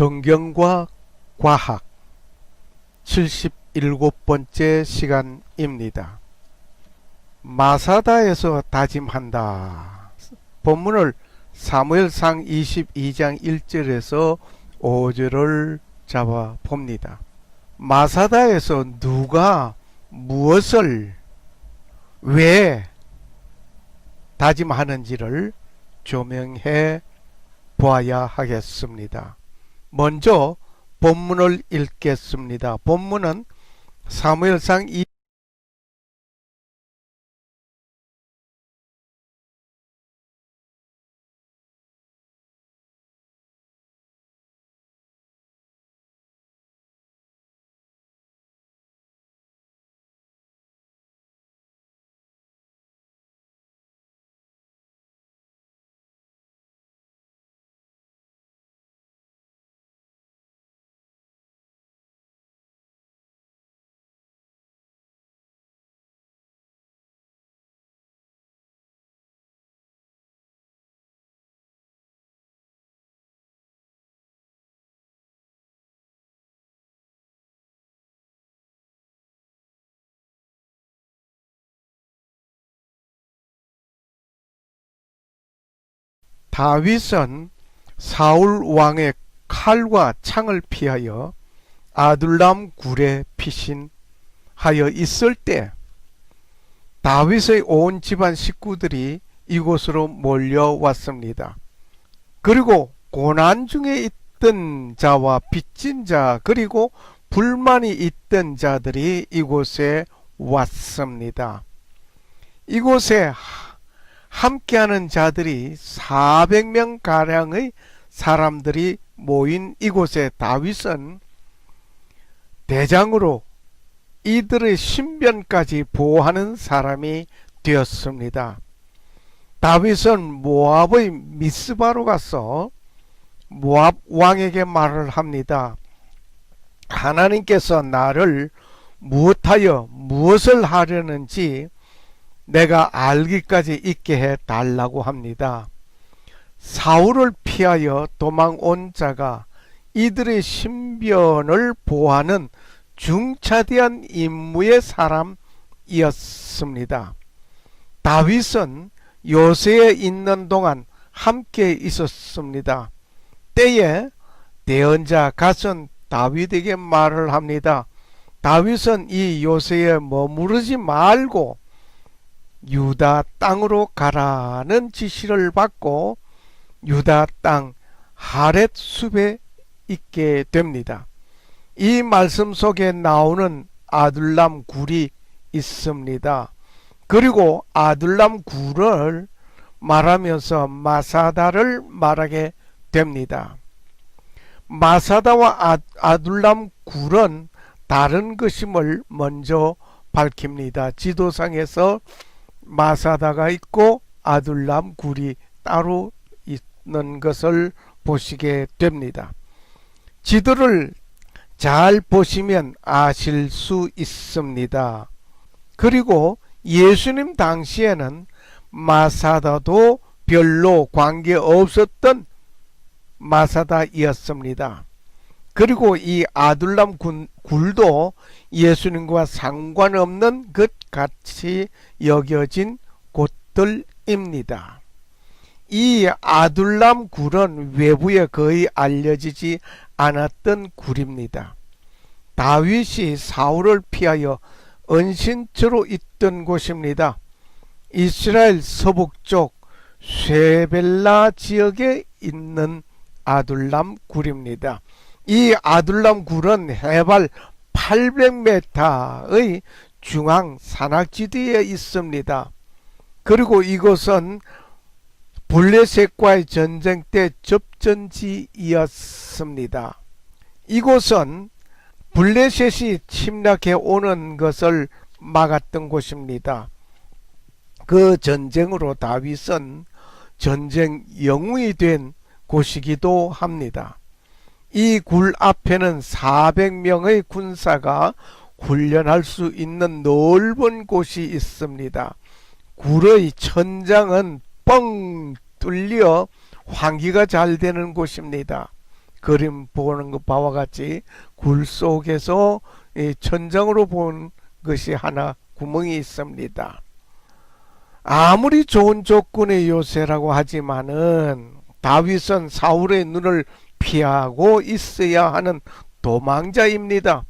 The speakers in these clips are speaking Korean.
성경과 과학 77번째 시간입니다. 마사다에서 다짐한다. 본문을 사무엘상 22장 1절에서 5절을 잡아 봅니다. 마사다에서 누가 무엇을 왜 다짐하는지를 조명해 보아야 하겠습니다. 먼저 본문을 읽겠습니다. 본문은 사무엘상 2 다윗은 사울 왕의 칼과 창을 피하여 아둘람 굴에 피신하여 있을 때 다윗의 온 집안 식구들이 이곳으로 몰려왔습니다. 그리고 고난 중에 있던 자와 빚진 자 그리고 불만이 있던 자들이 이곳에 왔습니다. 이곳에 함께하는 자들이 400명 가량의 사람들이 모인 이곳에 다윗은 대장으로 이들의 신변까지 보호하는 사람이 되었습니다. 다윗은 모압의 미스바로 가서 모압 왕에게 말을 합니다. 하나님께서 나를 무엇하여 무엇을 하려는지 내가 알기까지 있게 해 달라고 합니다. 사울을 피하여 도망 온 자가 이들의 신변을 보호하는 중차대한 임무의 사람이었습니다. 다윗은 요새에 있는 동안 함께 있었습니다. 때에 대언자 갓은 다윗에게 말을 합니다. 다윗은 이 요새에 머무르지 말고 유다 땅으로 가라는 지시를 받고 유다 땅 하렛 숲에 있게 됩니다. 이 말씀 속에 나오는 아둘람 굴이 있습니다. 그리고 아둘람 굴을 말하면서 마사다를 말하게 됩니다. 마사다와 아, 아둘람 굴은 다른 것임을 먼저 밝힙니다. 지도상에서 마사다가 있고 아둘람 굴이 따로 있는 것을 보시게 됩니다. 지도를 잘 보시면 아실 수 있습니다. 그리고 예수님 당시에는 마사다도 별로 관계 없었던 마사다이었습니다. 그리고 이 아둘람 굴도 예수님과 상관없는 것 같이 여겨진 곳들입니다. 이 아둘람 굴은 외부에 거의 알려지지 않았던 굴입니다. 다윗이 사울을 피하여 은신처로 있던 곳입니다. 이스라엘 서북쪽 쉐벨라 지역에 있는 아둘람 굴입니다. 이 아둘람 굴은 해발 800m의 중앙 산악지대에 있습니다. 그리고 이곳은 블레셋과의 전쟁 때 접전지이었습니다. 이곳은 블레셋이 침략해 오는 것을 막았던 곳입니다. 그 전쟁으로 다윗은 전쟁 영웅이 된 곳이기도 합니다. 이 굴 앞에는 400명의 군사가 훈련할 수 있는 넓은 곳이 있습니다. 굴의 천장은 뻥 뚫려 환기가 잘 되는 곳입니다. 그림 보는 것 바와 같이 굴 속에서 이 천장으로 본 것이 하나 구멍이 있습니다. 아무리 좋은 조건의 요새라고 하지만은 다윗은 사울의 눈을 피하고 있어야 하는 도망자입니다.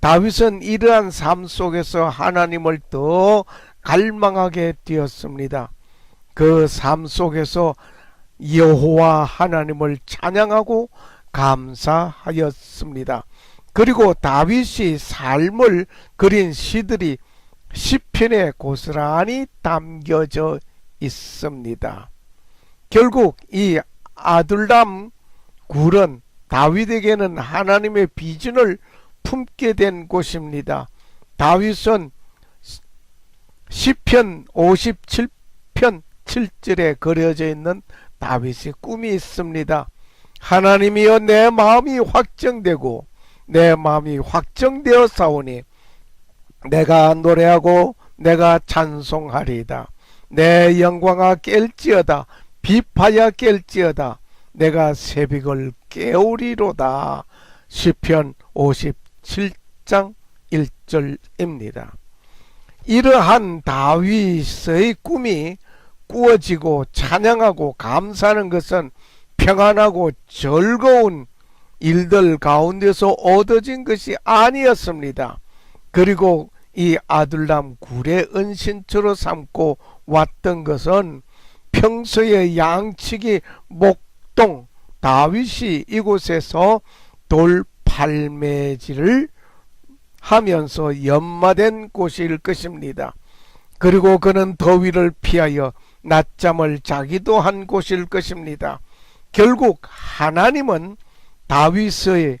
다윗은 이러한 삶 속에서 하나님을 더 갈망하게 되었습니다. 그 삶 속에서 여호와 하나님을 찬양하고 감사하였습니다. 그리고 다윗이 삶을 그린 시들이 시편에 고스란히 담겨져 있습니다. 결국 이 아둘람 굴은 다윗에게는 하나님의 비전을 품게 된 곳입니다. 다윗은 시편 57편 7절에 그려져 있는 다윗의 꿈이 있습니다. 하나님이여 내 마음이 확정되고 내 마음이 확정되어 싸우니 내가 노래하고 내가 찬송하리이다. 내 영광아 깰지어다. 비파야 깰지어다. 내가 새벽을 깨우리로다. 시편 57 장 1절입니다. 이러한 다윗의 꿈이 꾸어지고 찬양하고 감사하는 것은 평안하고 즐거운 일들 가운데서 얻어진 것이 아니었습니다. 그리고 이 아둘람 굴의 은신처로 삼고 왔던 것은 평소에 양치기 목동 다윗이 이곳에서 돌 팔매질을 하면서 연마된 곳일 것입니다. 그리고 그는 더위를 피하여 낮잠을 자기도 한 곳일 것입니다. 결국 하나님은 다윗의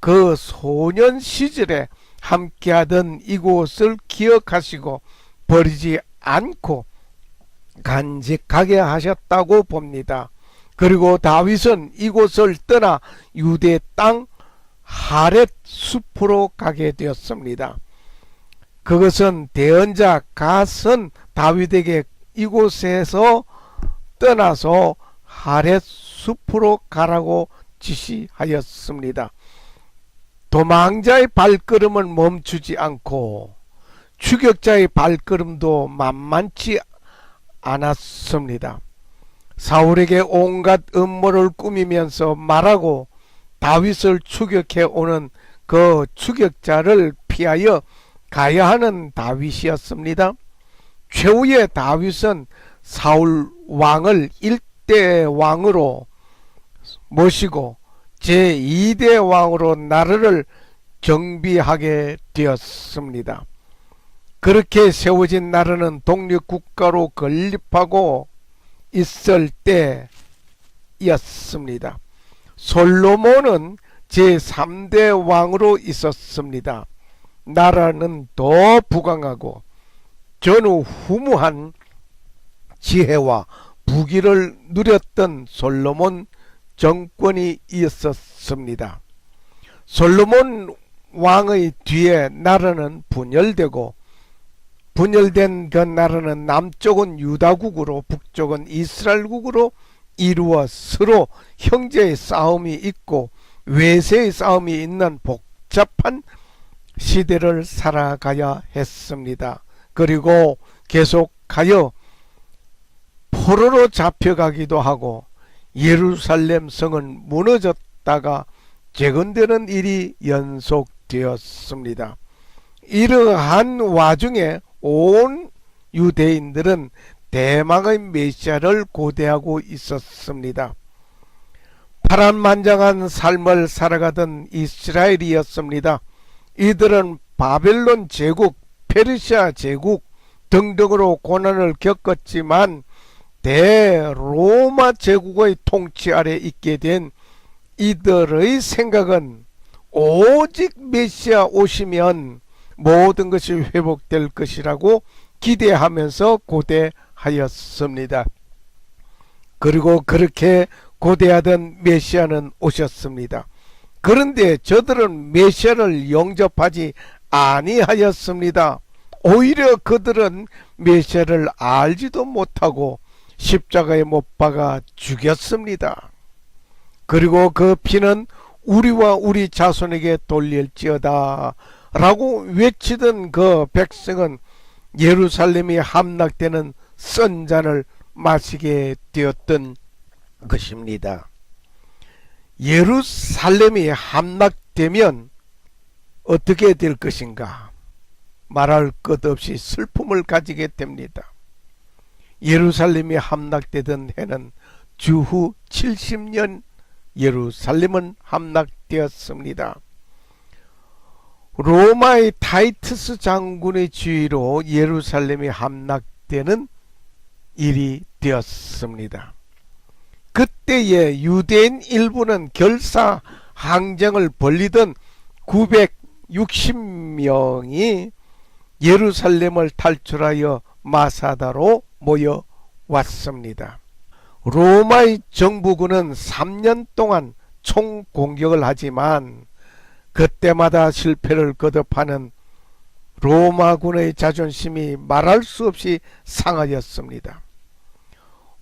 그 소년 시절에 함께하던 이곳을 기억하시고 버리지 않고 간직하게 하셨다고 봅니다. 그리고 다윗은 이곳을 떠나 유대 땅 하렛 숲으로 가게 되었습니다. 그것은 대언자 갓은 다윗에게 이곳에서 떠나서 하렛 숲으로 가라고 지시하였습니다. 도망자의 발걸음은 멈추지 않고 추격자의 발걸음도 만만치 않았습니다. 사울에게 온갖 음모를 꾸미면서 말하고 다윗을 추격해 오는 그 추격자를 피하여 가야 하는 다윗이었습니다. 최후의 다윗은 사울 왕을 일대 왕으로 모시고 제2대 왕으로 나라를 정비하게 되었습니다. 그렇게 세워진 나라는 독립국가로 건립하고 있을 때였습니다. 솔로몬은 제3대 왕으로 있었습니다. 나라는 더 부강하고 전후 후무한 지혜와 부귀를 누렸던 솔로몬 정권이 있었습니다. 솔로몬 왕의 뒤에 나라는 분열되고 분열된 그 나라는 남쪽은 유다국으로 북쪽은 이스라엘국으로 이루어 서로 형제의 싸움이 있고 외세의 싸움이 있는 복잡한 시대를 살아가야 했습니다. 그리고 계속하여 포로로 잡혀가기도 하고 예루살렘 성은 무너졌다가 재건되는 일이 연속되었습니다. 이러한 와중에 온 유대인들은 대망의 메시아를 고대하고 있었습니다. 파란만장한 삶을 살아가던 이스라엘이었습니다. 이들은 바벨론 제국, 페르시아 제국 등등으로 고난을 겪었지만 대로마 제국의 통치 아래 있게 된 이들의 생각은 오직 메시아 오시면 모든 것이 회복될 것이라고 기대하면서 고대 하였습니다. 그리고 그렇게 고대하던 메시아는 오셨습니다. 그런데 저들은 메시아를 영접하지 아니하였습니다. 오히려 그들은 메시아를 알지도 못하고 십자가에 못 박아 죽였습니다. 그리고 그 피는 우리와 우리 자손에게 돌릴지어다 라고 외치던 그 백성은 예루살렘이 함락되는 쓴 잔을 마시게 되었던 것입니다. 예루살렘이 함락되면 어떻게 될 것인가? 말할 것 없이 슬픔을 가지게 됩니다. 예루살렘이 함락되던 해는 주후 70년 예루살렘은 함락되었습니다. 로마의 타이트스 장군의 지휘로 예루살렘이 함락되는 일이 되었습니다. 그때에 유대인 일부는 결사 항쟁을 벌리던 960명이 예루살렘을 탈출하여 마사다로 모여 왔습니다. 로마의 정부군은 3년 동안 총공격을 하지만 그때마다 실패를 거듭하는 로마군의 자존심이 말할 수 없이 상하였습니다.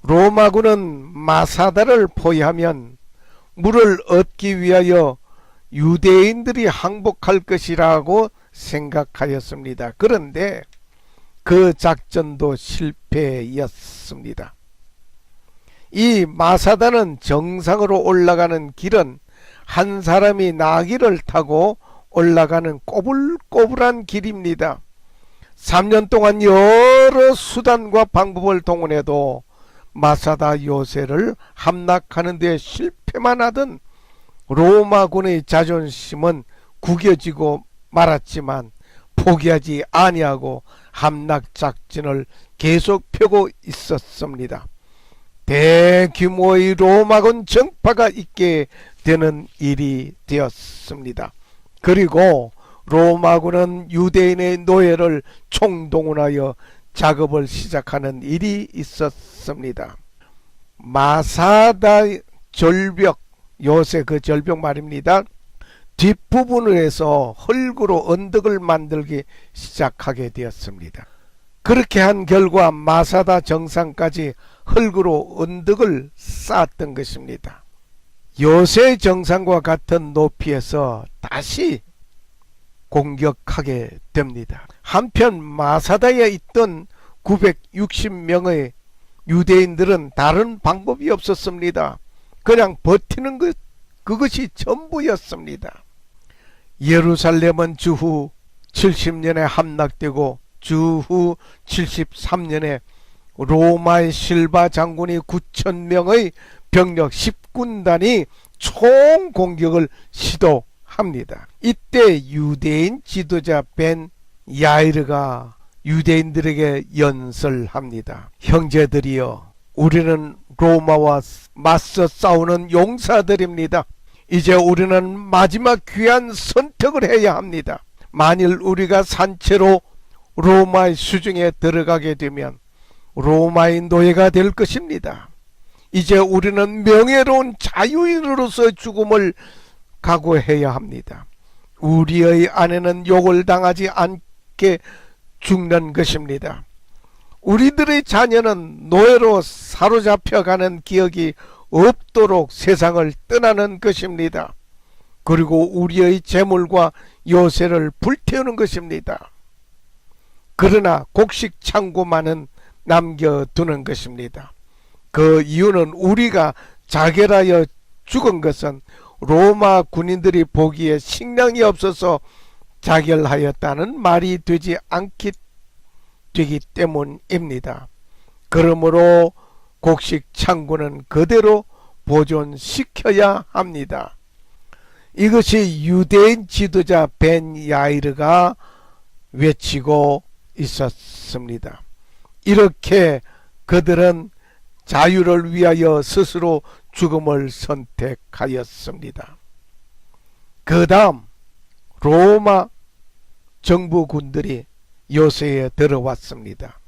로마군은 마사다를 포위하면 물을 얻기 위하여 유대인들이 항복할 것이라고 생각하였습니다. 그런데 그 작전도 실패였습니다. 이 마사다는 정상으로 올라가는 길은 한 사람이 나귀를 타고 올라가는 꼬불꼬불한 길입니다. 3년 동안 여러 수단과 방법을 동원해도 마사다 요새를 함락하는 데 실패만 하던 로마군의 자존심은 구겨지고 말았지만 포기하지 아니하고 함락 작전을 계속 펴고 있었습니다. 대규모의 로마군 정파가 있게 되는 일이 되었습니다. 그리고 로마군은 유대인의 노예를 총동원하여 작업을 시작하는 일이 있었습니다. 마사다 절벽 요새 그 절벽 말입니다. 뒷부분을 해서 흙으로 언덕을 만들기 시작하게 되었습니다. 그렇게 한 결과 마사다 정상까지 흙으로 언덕을 쌓았던 것입니다. 요새 정상과 같은 높이에서 다시 공격하게 됩니다. 한편 마사다에 있던 960명의 유대인들은 다른 방법이 없었습니다. 그냥 버티는 것 그것이 전부였습니다. 예루살렘은 주후 70년에 함락되고 주후 73년에 로마의 실바 장군이 9천 명의 병력 10군단이 총 공격을 시도합니다. 이때 유대인 지도자 벤 야이르가 유대인들에게 연설합니다. 형제들이여 우리는 로마와 맞서 싸우는 용사들입니다. 이제 우리는 마지막 귀한 선택을 해야 합니다. 만일 우리가 산채로 로마의 수중에 들어가게 되면 로마의 노예가 될 것입니다. 이제 우리는 명예로운 자유인으로서 죽음을 각오해야 합니다. 우리의 아내는 욕을 당하지 않게 죽는 것입니다. 우리들의 자녀는 노예로 사로잡혀가는 기억이 없도록 세상을 떠나는 것입니다. 그리고 우리의 재물과 요새를 불태우는 것입니다. 그러나 곡식 창고만은 남겨두는 것입니다. 그 이유는 우리가 자결하여 죽은 것은 로마 군인들이 보기에 식량이 없어서 자결하였다는 말이 되지 않기 되기 때문입니다. 그러므로 곡식 창고는 그대로 보존시켜야 합니다. 이것이 유대인 지도자 벤 야이르가 외치고 있었습니다. 이렇게 그들은 자유를 위하여 스스로 죽음을 선택하였습니다. 그 다음 로마 정부군들이 요새에 들어왔습니다.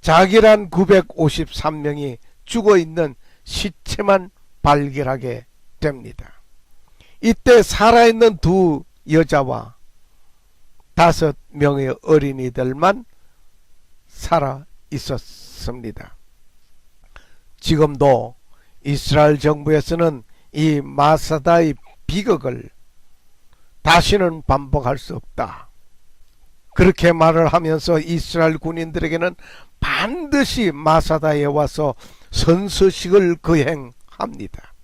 자기란 953명이 죽어 있는 시체만 발견하게 됩니다. 이때 살아있는 두 여자와 다섯 명의 어린이들만 살아 있었습니다. 지금도 이스라엘 정부에서는 이 마사다의 비극을 다시는 반복할 수 없다. 그렇게 말을 하면서 이스라엘 군인들에게는 반드시 마사다에 와서 선서식을 거행합니다.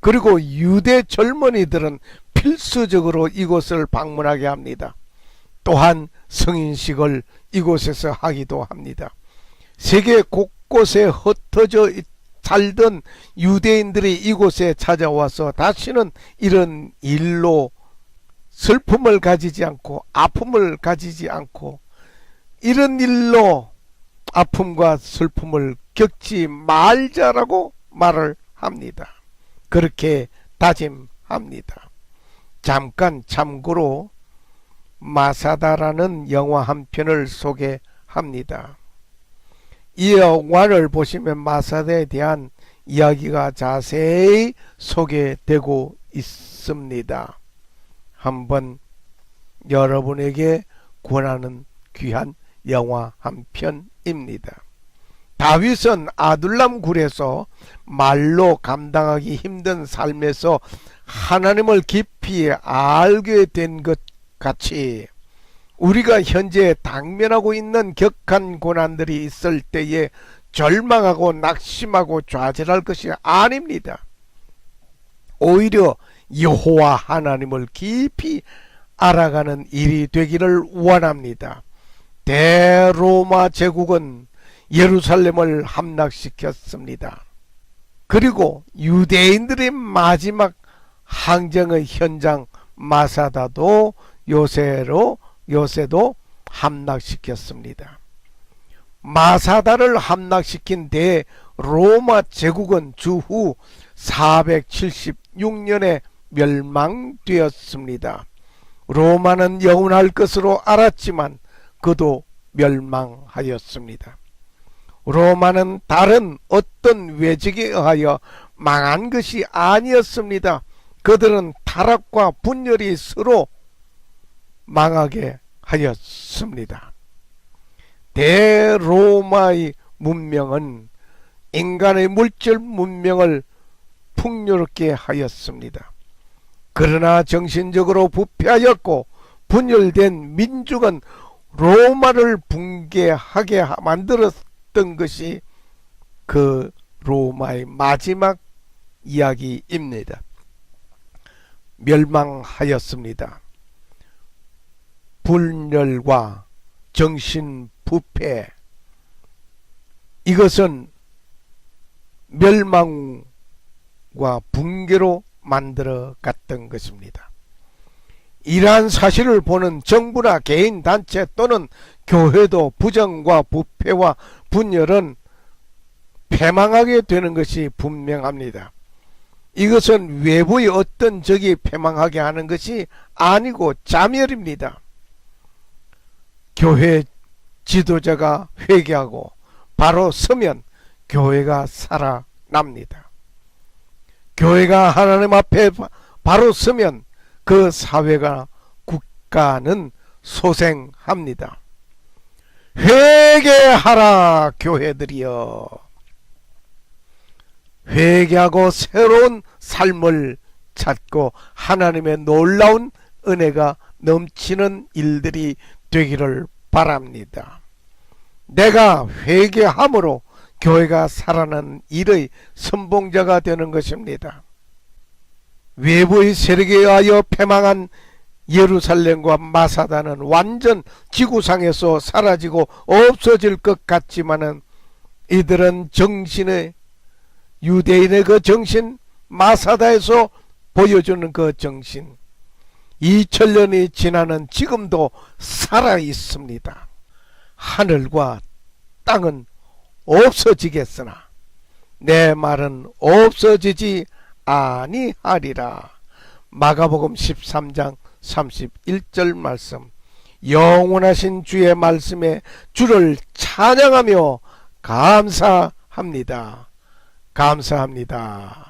그리고 유대 젊은이들은 필수적으로 이곳을 방문하게 합니다. 또한 성인식을 이곳에서 하기도 합니다. 세계 곳곳에 흩어져 있- 살던 유대인들이 이곳에 찾아와서 다시는 이런 일로 슬픔을 가지지 않고 아픔을 가지지 않고 이런 일로 아픔과 슬픔을 겪지 말자라고 말을 합니다. 그렇게 다짐합니다. 잠깐 참고로 마사다라는 영화 한 편을 소개합니다. 이 영화를 보시면 마사다에 대한 이야기가 자세히 소개되고 있습니다. 한번 여러분에게 권하는 귀한 영화 한 편입니다. 다윗은 아둘람 굴에서 말로 감당하기 힘든 삶에서 하나님을 깊이 알게 된 것 같이 우리가 현재 당면하고 있는 격한 고난들이 있을 때에 절망하고 낙심하고 좌절할 것이 아닙니다. 오히려 여호와 하나님을 깊이 알아가는 일이 되기를 원합니다. 대로마 제국은 예루살렘을 함락시켰습니다. 그리고 유대인들의 마지막 항쟁의 현장 마사다도 요새로 요새도 함락시켰습니다. 마사다를 함락시킨 대 로마 제국은 주후 476년에 멸망되었습니다. 로마는 영원할 것으로 알았지만 그도 멸망하였습니다. 로마는 다른 어떤 외적에 의하여 망한 것이 아니었습니다. 그들은 타락과 분열이 서로 망하게 하였습니다. 대로마의 문명은 인간의 물질 문명을 풍요롭게 하였습니다. 그러나 정신적으로 부패하였고 분열된 민족은 로마를 붕괴하게 만들었던 것이 그 로마의 마지막 이야기입니다. 멸망하였습니다. 분열과 정신 부패 이것은 멸망과 붕괴로 만들어 갔던 것입니다. 이러한 사실을 보는 정부나 개인 단체 또는 교회도 부정과 부패와 분열은 패망하게 되는 것이 분명합니다. 이것은 외부의 어떤 적이 패망하게 하는 것이 아니고 자멸입니다. 교회 지도자가 회개하고 바로 서면 교회가 살아납니다. 교회가 하나님 앞에 바로 서면 그 사회가 국가는 소생합니다. 회개하라 교회들이여 회개하고 새로운 삶을 찾고 하나님의 놀라운 은혜가 넘치는 일들이 되기를 바랍니다. 내가 회개함으로 교회가 살아난 일의 선봉자가 되는 것입니다. 외부의 세력에 의하여 패망한 예루살렘과 마사다는 완전 지구상에서 사라지고 없어질 것 같지만은 이들은 정신의 유대인의 그 정신 마사다에서 보여주는 그 정신 2000년이 지나는 지금도 살아 있습니다. 하늘과 땅은 없어지겠으나 내 말은 없어지지 아니하리라. 마가복음 13장 31절 말씀. 영원하신 주의 말씀에 주를 찬양하며 감사합니다. 감사합니다.